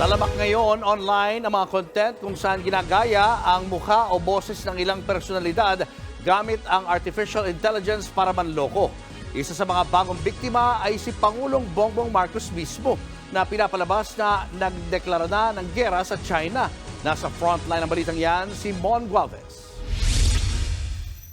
Talamak ngayon online ang mga content kung saan ginagaya ang mukha o boses ng ilang personalidad gamit ang artificial intelligence para manloko. Isa sa mga bagong biktima ay si Pangulong Bongbong Marcos mismo na pinapalabas na nagdeklara na ng gera sa China. Nasa frontline ng balitang yan si Mon Gualvez.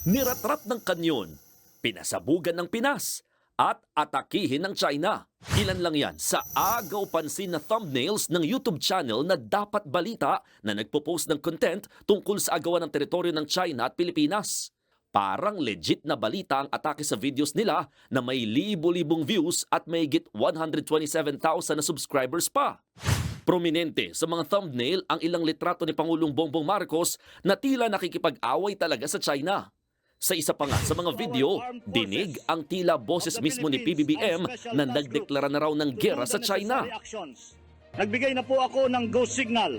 Niratrat ng kanyon, pinasabugan ng Pinas, at atakihin ng China. Ilan lang yan sa agaw pansin na thumbnails ng YouTube channel na Dapat Balita na nagpo-post ng content tungkol sa agawan ng teritoryo ng China at Pilipinas. Parang legit na balita ang atake sa videos nila na may libo-libong views at may git 127,000 na subscribers pa. Prominente sa mga thumbnail ang ilang litrato ni Pangulong Bongbong Marcos na tila nakikipag-away talaga sa China. Sa isa pa nga sa mga video, dinig ang tila boses mismo ni PBBM na nagdeklara na raw ng gera sa China. Nagbigay na po ako ng go signal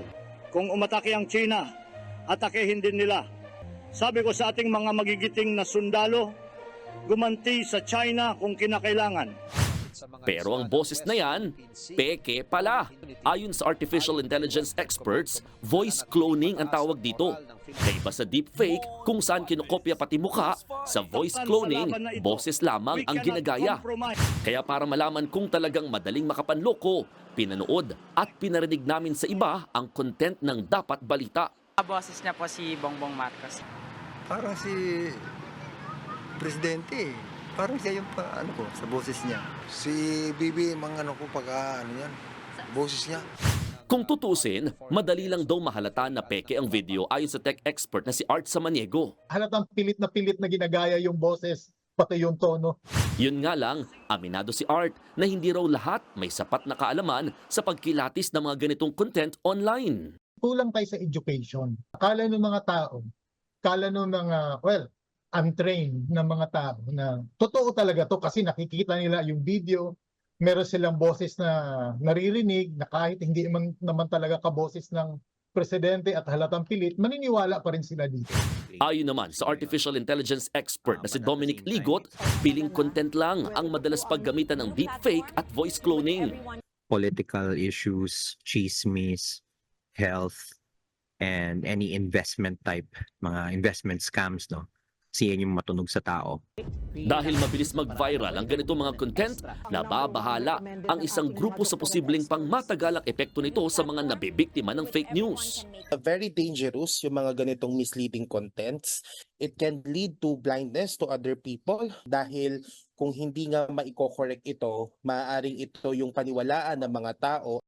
kung umatake ang China, atakehin din nila. Sabi ko sa ating mga magigiting na sundalo, gumanti sa China kung kinakailangan. Pero ang boses na yan, peke pala. Ayon sa artificial intelligence experts, voice cloning ang tawag dito. Kaiba sa deepfake kung saan kinokopya pati mukha, sa voice cloning, boses lamang ang ginagaya. Kaya para malaman kung talagang madaling makapanloko, pinanood at pinarinig namin sa iba ang content ng Dapat Balita. Boses niya po si Bongbong Marcos. Parang si Presidente eh. Parang siya yung pa, ano ko, sa boses niya. Si Bibi, mga ano ko, pag ano yan, boses niya. Kung tutusin, madali lang daw mahalata na peke ang video ayon sa tech expert na si Art Samaniego. halatang pilit na pilit na ginagaya yung boses, pati yung tono. Yun nga lang, aminado si Art na hindi raw lahat may sapat na kaalaman sa pagkilatis ng mga ganitong content online. Kulang tayo sa education. Akala ng mga tao, akala ng mga, well, untrained na mga tao na totoo talaga to kasi nakikita nila yung video, meron silang boses na naririnig na kahit hindi man, naman talaga kaboses ng presidente at halatang pilit, maniniwala pa rin sila dito. Ayon naman sa artificial intelligence expert na si Dominic Ligot, piling content lang ang madalas paggamitan ng deepfake at voice cloning. political issues, chismis, health, and any investment type, mga investment scams, no? Kasi yan yung matunog sa tao. Dahil mabilis mag-viral ang ganitong mga content, nababahala ang isang grupo sa posibleng pangmatagalang epekto nito sa mga nabibiktima ng fake news. very dangerous yung mga ganitong misleading contents. It can lead to blindness to other people dahil kung hindi nga maiko-correct ito, maaaring ito yung paniwalaan ng mga tao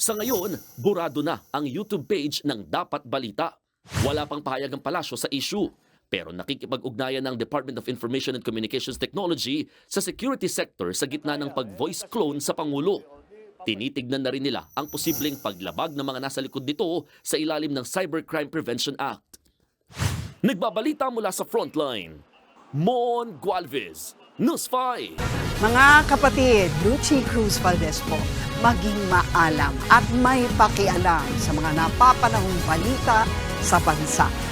Sa ngayon, burado na ang YouTube page ng Dapat Balita. Wala pang pahayag ang palasyo sa issue. Pero nakikipag-ugnayan ng Department of Information and Communications Technology sa security sector sa gitna ng pag-voice clone sa Pangulo. Tinitignan na rin nila ang posibleng paglabag ng mga nasa likod nito sa ilalim ng Cybercrime Prevention Act. Nagbabalita mula sa frontline, Mon Gualvez, News 5. Mga kapatid, Lucy Cruz Valdez po, maging maalam at may pakialam sa mga napapanahong balita sa bansa.